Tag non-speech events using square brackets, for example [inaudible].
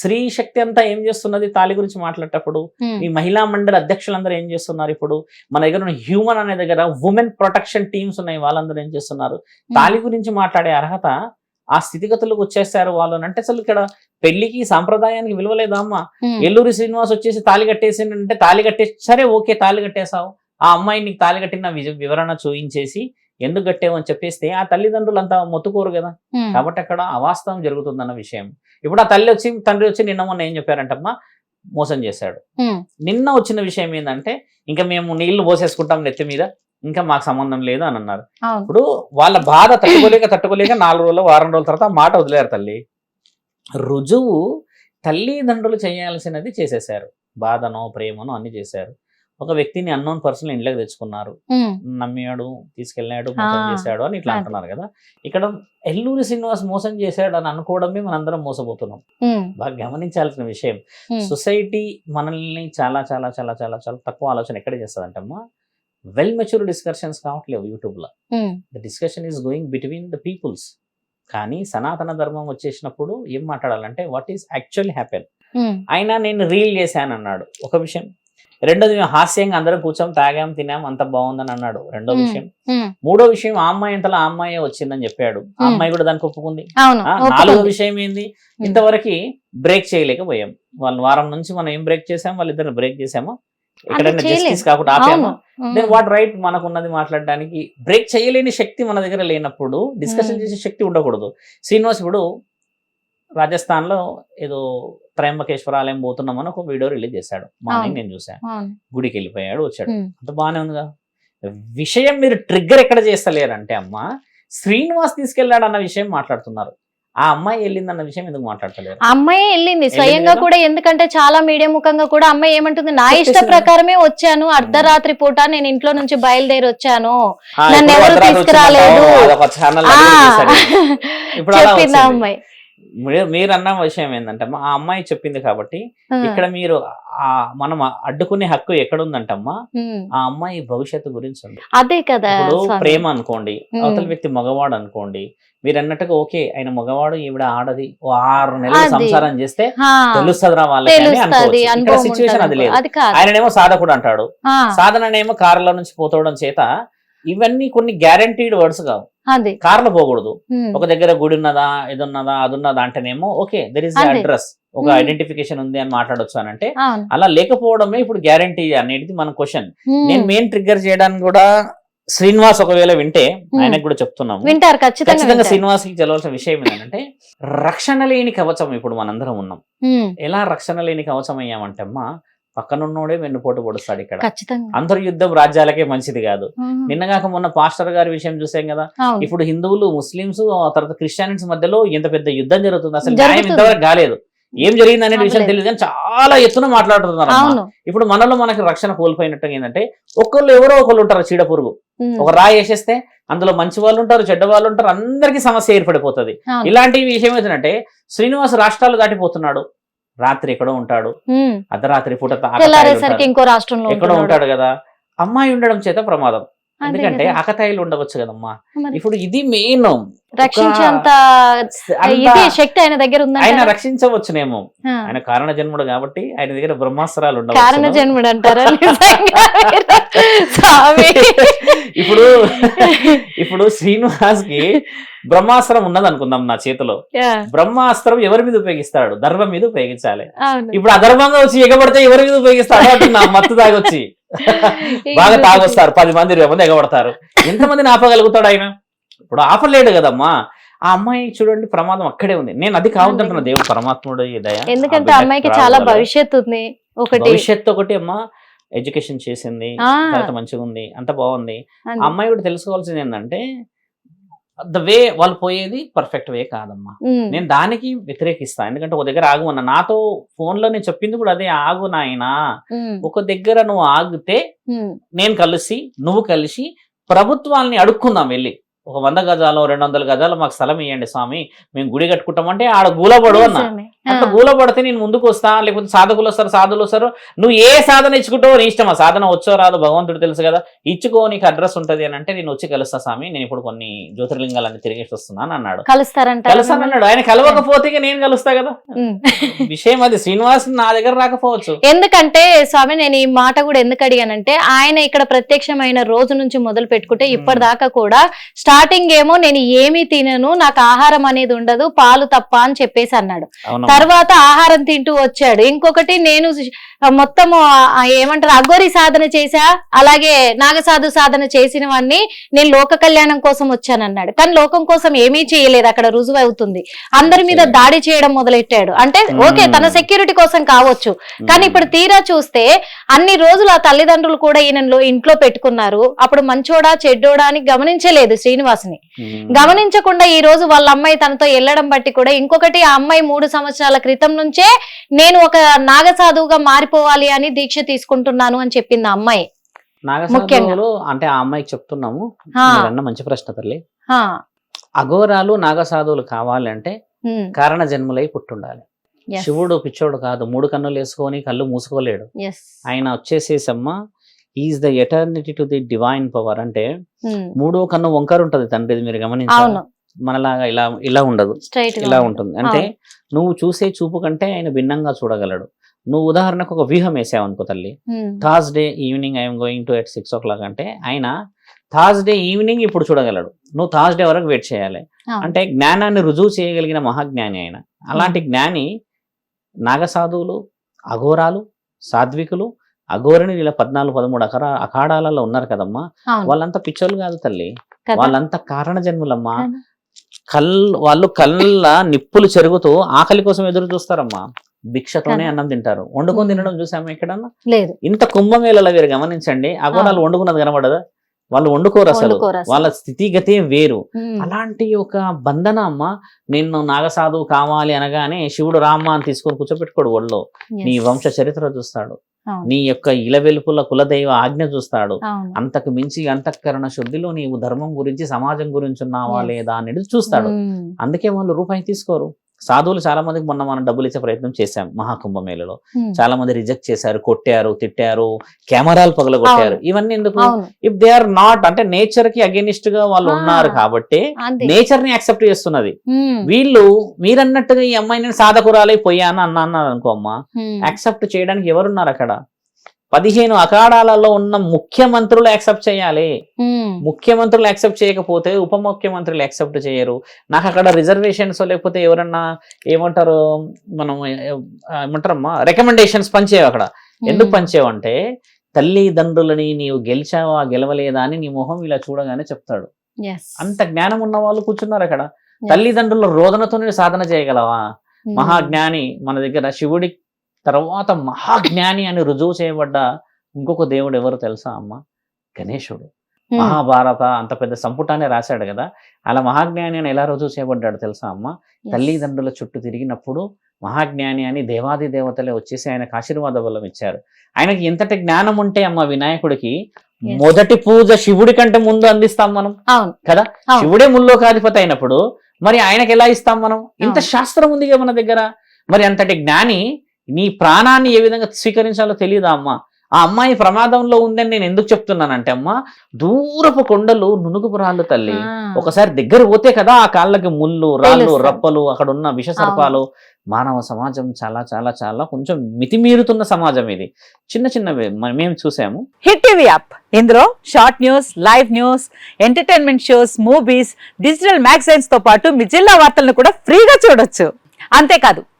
స్త్రీ శక్తి అంతా ఏం చేస్తున్నది? తాళి గురించి మాట్లాడేటప్పుడు ఈ మహిళా మండలి అధ్యక్షులందరూ ఏం చేస్తున్నారు ఇప్పుడు? మన దగ్గర ఉన్న హ్యూమన్ అనే దగ్గర ఉమెన్ ప్రొటెక్షన్ టీమ్స్ ఉన్నాయి. వాళ్ళందరూ ఏం చేస్తున్నారు? తాళి గురించి మాట్లాడే అర్హత ఆ స్థితిగతులకు వచ్చేసారు వాళ్ళు అంటే అసలు ఇక్కడ పెళ్ళికి సాంప్రదాయానికి విలువలేదా అమ్మా? ఎల్లూరి శ్రీనివాస్ వచ్చేసి తాళి కట్టేసి అంటే తాళి కట్టేసి సరే ఓకే తాళి కట్టేశావు. ఆ అమ్మాయి నీకు తాళి కట్టిన వివరణ చూయించేసి ఎందుకు కట్టేవు అని చెప్పేస్తే ఆ తల్లిదండ్రులు అంతా మొత్తుకోరు కదా. కాబట్టి అక్కడ అవాస్తవం జరుగుతుందన్న విషయం. ఇప్పుడు ఆ తల్లి వచ్చి తండ్రి వచ్చి నిన్న మొన్న ఏం చెప్పారంటమ్మా? మోసం చేశాడు. నిన్న వచ్చిన విషయం ఏంటంటే ఇంకా మేము నీళ్ళు పోసేసుకుంటాం నెత్తి మీద ఇంకా మాకు సంబంధం లేదు అని అన్నారు. ఇప్పుడు వాళ్ళ బాధ తట్టుకోలేక తట్టుకోలేక నాలుగు రోజులు వారం రోజుల తర్వాత మాట వదిలేరు తల్లి. రుజువు తల్లిదండ్రులు చేయాల్సినది చేసేసారు బాధనో ప్రేమనో అన్ని చేశారు. ఒక వ్యక్తిని అన్నోన్ పర్సన్ ఇంట్లోకి తెచ్చుకున్నారు. నమ్మాడు తీసుకెళ్ళాడు మోసం చేశాడు అని ఇట్లా. అంటున్నారు కదా. ఇక్కడ ఎల్లూరి శ్రీనివాస్ మోసం చేశాడు అని అనుకోవడమే మనందరం మోసపోతున్నాం. బాగా గమనించాల్సిన విషయం. సొసైటీ మనల్ని చాలా చాలా చాలా చాలా చాలా తక్కువ ఆలోచన ఎక్కడ చేస్తుందంటమ్మా? వెల్ మెచ్యూర్ డిస్కషన్స్ కావట్లేవు యూట్యూబ్లో ఉమ్, the discussion is going between the peoples కానీ సనాతన ధర్మం వచ్చేసినప్పుడు ఏం మాట్లాడాలంటే వాట్ ఈస్ యాక్చువల్లీ హ్యాపెన్ అయినా నేను రీల్ చేశాను అన్నాడు ఒక విషయం. రెండోది మేము హాస్యంగా అందరం కూర్చొని తాగాం తినాం అంత బాగుందని అన్నాడు రెండో. విషయం మూడో విషయం ఆ అమ్మాయి అంతలో ఆ అమ్మాయి వచ్చిందని చెప్పాడు ఆ. అమ్మాయి కూడా దానికి ఒప్పుకుంది. నాలుగో విషయం ఏంది ఇంతవరకు బ్రేక్ చేయలేకపోయాం వాళ్ళు వారం నుంచి మనం ఏం బ్రేక్ చేసాం వాళ్ళిద్దరు బ్రేక్ చేసాము ఎక్కడైనా. జస్టిస్ కాకుండా ఆపాము దెన్ వాట్ రైట్ మనకున్నది మాట్లాడడానికి బ్రేక్ చేయలేని శక్తి మన దగ్గర లేనప్పుడు డిస్కషన్. చేసే శక్తి ఉండకూడదు శ్రీనివాస్ ఇప్పుడు రాజస్థాన్లో ఏదో త్రయంబకేశ్వర ఆలయం పోతున్నామని ఒక వీడియో రిలీజ్ చేశాడు. మార్నింగ్. నేను చూసాను గుడికి వెళ్ళిపోయాడు వచ్చాడు. అంత బాగానే ఉందిగా విషయం మీరు ట్రిగ్గర్ ఎక్కడ చేస్తలేరంటే అమ్మ శ్రీనివాస్ తీసుకెళ్ళాడు అన్న విషయం మాట్లాడుతున్నారు. ఆ అమ్మాయి వెళ్ళిందన్న విషయం ఎందుకు మాట్లాడతలేరు? ఆ అమ్మాయి వెళ్ళింది. స్వయంగా? కూడా ఎందుకంటే చాలా మీడియా ముఖంగా కూడా అమ్మాయి ఏమంటుంది నా ఇష్ట. ప్రకారమే వచ్చాను. అర్ధరాత్రి పూట నేను ఇంట్లో నుంచి బయలుదేరి వచ్చాను. నన్ను ఎవరు తీసుకురాలేదు. చెప్పింది. అమ్మాయి. మీరు- అన్న విషయం ఏంటంటే ఆ అమ్మాయి చెప్పింది కాబట్టి ఇక్కడ మీరు ఆ మనం అడ్డుకునే హక్కు ఎక్కడుందంటమ్మా ఆ అమ్మాయి భవిష్యత్తు గురించి ఉంది. అదే కదా. ప్రేమ అనుకోండి. అవతల వ్యక్తి మగవాడు అనుకోండి మీరు అన్నట్టుగా ఓకే ఆయన మగవాడు ఈవిడ ఆడది ఓ ఆరు నెలలు. సంసారం చేస్తే ఆ, తెలుస్తుంది రా వాళ్ళకి సిచ్యువేషన్ అది లేదు. ఆయననేమో సాధకుడు అంటాడు. సాధననేమో కార్ల నుంచి పోతవడం చేత ఇవన్నీ కొన్ని గ్యారంటీడ్ వర్డ్స్ కావు. కార్లో పోకూడదు. ఒక దగ్గర గుడి ఉన్నదా ఇది ఉన్నదా అది ఉన్నదా అంటేనేమో ఓకే దెర్ ఇస్. అడ్రస్ ఒక. ఐడెంటిఫికేషన్ ఉంది అని మాట్లాడొచ్చు అని అంటే అలా లేకపోవడమే ఇప్పుడు గ్యారంటీ అనేది మన క్వశ్చన్ నేను మెయిన్ ట్రిగ్గర్ చేయడానికి కూడా శ్రీనివాస్ ఒకవేళ వింటే ఆయనకు కూడా చెప్తున్నాము. వింటారు ఖచ్చితంగా. శ్రీనివాస్కి తెలవాల్సిన విషయం ఏంటంటే రక్షణ లేని కవచం ఇప్పుడు మనందరం ఉన్నాం. ఎలా రక్షణ లేని కవచం అయ్యామంటే అమ్మా పక్కనున్నోడే వెన్నుపోటు పొడుస్తాడు ఇక్కడ. అంతర్యుద్ధం రాజ్యాలకే మంచిది కాదు. నిన్నగాక మొన్న పాస్టర్ గారి విషయం చూసాం కదా? ఇప్పుడు హిందువులు ముస్లింస్ ఆ తర్వాత క్రిస్టియన్స్ మధ్యలో ఎంత పెద్ద యుద్ధం జరుగుతుంది. అసలు న్యాయం. ఇంతవరకు కాలేదు. ఏం జరిగింది అనే విషయం. తెలియదు కానీ చాలా ఎత్తున మాట్లాడుతున్నారు ఇప్పుడు మనలో మనకి రక్షణ కోల్పోయినట్టు ఏంటంటే ఒకళ్ళు ఎవరో ఒకళ్ళు ఉంటారు చీడ పురుగు ఒక రాయి వేసేస్తే అందులో మంచి వాళ్ళు ఉంటారు చెడ్డ వాళ్ళు ఉంటారు అందరికీ సమస్య ఏర్పడిపోతుంది. ఇలాంటి విషయం ఏంటంటే శ్రీనివాస్ రాష్ట్రాలు దాటిపోతున్నాడు. రాత్రి ఎక్కడో ఉంటాడు. అర్ధరాత్రి పూట ఎక్కడో. ఉంటాడు కదా. అమ్మాయి ఉండడం చేత ప్రమాదం. ఎందుకంటే కదా. ఆకతాయిలు ఉండవచ్చు కదమ్మా. ఇప్పుడు ఇది మెయిన్ రక్షించేంత శక్తి ఆయన దగ్గర ఆయన ఉందంట రక్షించవచ్చునేమో ఆయన కారణ జన్ముడు కాబట్టి ఆయన దగ్గర బ్రహ్మాస్త్రాలు కారణ ఉండవచ్చు జన్ముడు అంటారా? [laughs] ఇప్పుడు ఇప్పుడు శ్రీనివాస్కి బ్రహ్మాస్త్రం ఉన్నది అనుకుందాం నా చేతిలో. బ్రహ్మాస్త్రం ఎవరి మీద ఉపయోగిస్తాడు? ధర్మం మీద ఉపయోగించాలి. ఇప్పుడు అధర్మంగా వచ్చి ఎగబడితే ఎవరి మీద ఉపయోగిస్తాడు? అంటున్నా మత్తు తాగొచ్చి. బాగా తాగొస్తారు. పది మంది ఇరవై మంది ఎగబడతారు. ఎంతమందిని ఆపగలుగుతాడు ఆయన ఇప్పుడు ఆపలేడు కదమ్మా. ఆ అమ్మాయి చూడండి ప్రమాదం అక్కడే ఉంది. నేను అది కావద్దంటున్నా. దేవుడు పరమాత్ముడు ఎందుకంటే అమ్మాయికి చాలా. భవిష్యత్తు ఉంది. ఒకటి. భవిష్యత్తు ఒకటి అమ్మా. ఎడ్యుకేషన్ చేసింది. తర్వాత మంచిగా ఉంది అంత. బాగుంది అమ్మాయి కూడా తెలుసుకోవాల్సింది ఏంటంటే ద వే వాళ్ళు పోయేది పర్ఫెక్ట్ వే కాదమ్మా. నేను దానికి వ్యతిరేకిస్తా. ఎందుకంటే ఒక దగ్గర ఆగు అన్న. నాతో ఫోన్లో నేను చెప్పింది కూడా అదే ఆగు నాయనా. ఒక దగ్గర నువ్వు ఆగితే నేను కలిసి నువ్వు కలిసి ప్రభుత్వాల్ని అడుక్కుందాం వెళ్ళి. ఒక వంద గజాలు రెండు వందల గజాలు మాకు స్థలం ఇవ్వండి స్వామి. మేము గుడి కట్టుకుంటామంటే ఆడ గూలబడు అన్న. అట్లా గూల పడితే నేను ముందుకు వస్తా లేకపోతే సాధకులు వస్తారు సాధువులు వస్తారు. నువ్వు ఏ సాధన ఇచ్చుకుంటావో నీ ఇష్టం. ఆ సాధన వచ్చో రాదో భగవంతుడు తెలుసు కదా. ఇచ్చుకో నీకు అడ్రస్ ఉంటది అని అంటే నేను వచ్చి కలుస్తా స్వామి. నేను ఇప్పుడు కొన్ని జ్యోతిర్లింగాలన్నీ తిరిగేసి వస్తున్నాను అన్నాడు. కలుస్తారంట కలుస్తానన్నాడు ఆయన కలవకపోతే నేను కలుస్తా కదా. విషయం అది. శ్రీనివాస్ నా దగ్గర రాకపోవచ్చు. ఎందుకంటే స్వామి నేను ఈ మాట కూడా ఎందుకు అడిగానంటే ఆయన ఇక్కడ ప్రత్యక్షమైన రోజు నుంచి మొదలు పెట్టుకుంటే ఇప్పటిదాకా కూడా స్టార్టింగ్ ఏమో నేను ఏమీ తినను నాకు ఆహారం అనేది ఉండదు పాలు తప్ప అని చెప్పేసి అన్నాడు. అవును తర్వాత ఆహారం తింటూ వచ్చాడు. ఇంకొకటి నేను మొత్తము ఏమంటారు అఘోరి సాధన చేశా అలాగే నాగసాధు సాధన చేసిన వాడిని నేను లోక కళ్యాణం కోసం వచ్చానన్నాడు. కానీ లోకం కోసం ఏమీ చేయలేదు అక్కడ రుజువు అవుతుంది. అందరి మీద దాడి చేయడం మొదలెట్టాడు. అంటే ఓకే తన సెక్యూరిటీ కోసం కావచ్చు. కానీ ఇప్పుడు తీరా చూస్తే అన్ని రోజులు ఆ తల్లిదండ్రులు కూడా ఈయనలో ఇంట్లో పెట్టుకున్నారు. అప్పుడు మంచోడా చెడ్డోడా అని గమనించలేదు శ్రీనివాసుని. గమనించకుండా ఈ రోజు వాళ్ళ అమ్మాయి తనతో వెళ్ళడం బట్టి కూడా ఇంకొకటి ఆ అమ్మాయి మూడు సంవత్సరాల క్రితం నుంచే నేను ఒక నాగసాధువుగా మారిపోవాలి అని దీక్ష తీసుకుంటున్నాను అని చెప్పింది అమ్మాయి. నాగసాధువులు అంటే ఆ అమ్మాయికి చెప్తున్నాము. మీరన్న మంచి ప్రశ్న తల్లి. అఘోరాలు నాగసాధువులు కావాలంటే కారణ జన్ములై పుట్టుండాలి. శివుడు పిచ్చోడు కాదు. మూడు కన్నులు వేసుకొని కళ్ళు మూసుకోలేడు. ఆయన వచ్చేసేసమ్మ is the eternity to the divine power అంటే మూడో కన్ను వంకర ఉంటది తండ్రి మీరు గమనించారు? మనలాగా ఇలా ఇలా ఉండదు. ఇలా ఉంటుంది. అంటే నువ్వు చూసే చూపు కంటే ఆయన భిన్నంగా చూడగలడు. నువ్వు ఉదాహరణకు ఒక వ్యూహం వేసావు అనుకో తల్లి Thursday evening I'm going to at six o'clock అంటే ఆయన థర్స్డే ఈవినింగ్ ఇప్పుడు చూడగలడు. నువ్వు థర్స్డే వరకు వెయిట్ చేయాలి. అంటే జ్ఞానాన్ని రుజువు చేయగలిగిన మహాజ్ఞాని ఆయన. అలాంటి జ్ఞాని నాగసాధువులు అఘోరాలు సాత్వికులు అఘోరిని ఇలా పద్నాలుగు పదమూడు అఖరా అఖాడాలలో ఉన్నారు కదమ్మా. వాళ్ళంతా పిచ్చోళ్ళు కాదు తల్లి? వాళ్ళంతా కారణ జన్ములమ్మా. కల్ వాళ్ళు కళ్ళ నిప్పులు చెరుగుతూ ఆకలి కోసం ఎదురు చూస్తారమ్మా. భిక్షతోనే. అన్నం తింటారు. వండుకొని. తినడం చూసాము ఎక్కడన్నా? లేదు. ఇంత కుంభమేళలో మీరు గమనించండి. అఘోరాలు వండుకున్నది కనబడదా? వాళ్ళు వండుకోరు అసలు. వాళ్ళ స్థితిగతే వేరు. అలాంటి ఒక బంధన అమ్మ నిన్ను నాగసాధువు కావాలి అనగానే శివుడు రామ్మ అని తీసుకొని కూర్చోపెట్టుకోడు ఒళ్ళో. నీ వంశ చరిత్ర చూస్తాడు. నీ యొక్క ఇలవెలుపుల కులదైవ ఆజ్ఞ చూస్తాడు. అంతకు మించి అంతఃకరణ శుద్ధిలో నీవు ధర్మం గురించి సమాజం గురించి ఉన్నావా. లేదా అనేది చూస్తాడు. అందుకే వాళ్ళు రూపాయి తీసుకోరు. సాధువులు చాలా మందికి మొన్న మనం డబ్బులు ఇచ్చే ప్రయత్నం చేశాం మహాకుంభమేళలో. చాలా మంది రిజెక్ట్ చేశారు కొట్టారు తిట్టారు కెమెరాలు పగలగొట్టారు. ఇవన్నీ ఎందుకు? ఇఫ్ దే ఆర్ నాట్ అంటే నేచర్కి అగేనిస్ట్గా వాళ్ళు. ఉన్నారు కాబట్టి నేచర్ని యాక్సెప్ట్ చేస్తున్నది. వీళ్ళు మీరన్నట్టుగా ఈ అమ్మాయి నేను సాధకురాలై పోయాను అన్న అన్నారు అనుకో అమ్మా. యాక్సెప్ట్ చేయడానికి ఎవరున్నారు అక్కడ? పదిహేను అఖాడాలలో ఉన్న ముఖ్యమంత్రులు యాక్సెప్ట్ చేయాలి. ముఖ్యమంత్రులు యాక్సెప్ట్ చేయకపోతే ఉప ముఖ్యమంత్రులు యాక్సెప్ట్ చేయరు. నాకు అక్కడ రిజర్వేషన్స్ లేకపోతే ఎవరన్నా ఏమంటారు మనం ఏమంటారమ్మా రికమెండేషన్స్ పంచేవి అక్కడ. ఎందుకు ఉమ్, పంచేవు అంటే తల్లిదండ్రులని నీవు గెలిచావా గెలవలేదా అని నీ మొహం ఇలా చూడగానే చెప్తాడు. Yes, అంత జ్ఞానం ఉన్న వాళ్ళు కూర్చున్నారు అక్కడ. తల్లిదండ్రుల రోదనతో నువ్వు సాధన చేయగలవా? మహాజ్ఞాని మన దగ్గర శివుడి తర్వాత మహాజ్ఞాని అని రుజువు చేయబడ్డ ఇంకొక దేవుడు ఎవరు తెలుసా అమ్మ? గణేశుడు. మహాభారత అంత పెద్ద సంపుటాన్ని రాశాడు కదా. అలా మహాజ్ఞాని అని ఎలా రుజువు చేయబడ్డాడు తెలుసా అమ్మ? తల్లిదండ్రుల చుట్టూ తిరిగినప్పుడు మహాజ్ఞాని అని దేవాది దేవతలే వచ్చేసి ఆయనకు ఆశీర్వాద బలం ఇచ్చారు. ఆయనకి ఎంతటి జ్ఞానం ఉంటే అమ్మ వినాయకుడికి. మొదటి పూజ శివుడి కంటే ముందు అందిస్తాం మనం. కదా. శివుడే ముల్లోకాధిపతి అయినప్పుడు మరి ఆయనకి ఎలా ఇస్తాం మనం? ఇంత. శాస్త్రం ఉందిగా మన దగ్గర. మరి అంతటి జ్ఞాని నీ ప్రాణాన్ని ఏ విధంగా స్వీకరించాలో తెలియదా అమ్మ? ఆ అమ్మాయి ప్రమాదంలో ఉందని నేను ఎందుకు చెప్తున్నానంటే అమ్మ దూరపు కొండలు నునుగుపు రాళ్ళు తల్లి. ఒకసారి దగ్గర పోతే కదా ఆ కాళ్ళకి ముళ్ళు రాళ్ళు. రప్పలు అక్కడ ఉన్న విష సర్పాలు. మానవ సమాజం చాలా చాలా చాలా కొంచెం మితిమీరుతున్న సమాజం ఇది. చిన్న చిన్నవి మ- మేము చూసాము. Hit TV app. ఇందులో short news live news entertainment shows movies digital మ్యాగజైన్స్తో పాటు మీ జిల్లా వార్తలను కూడా ఫ్రీగా చూడొచ్చు. అంతేకాదు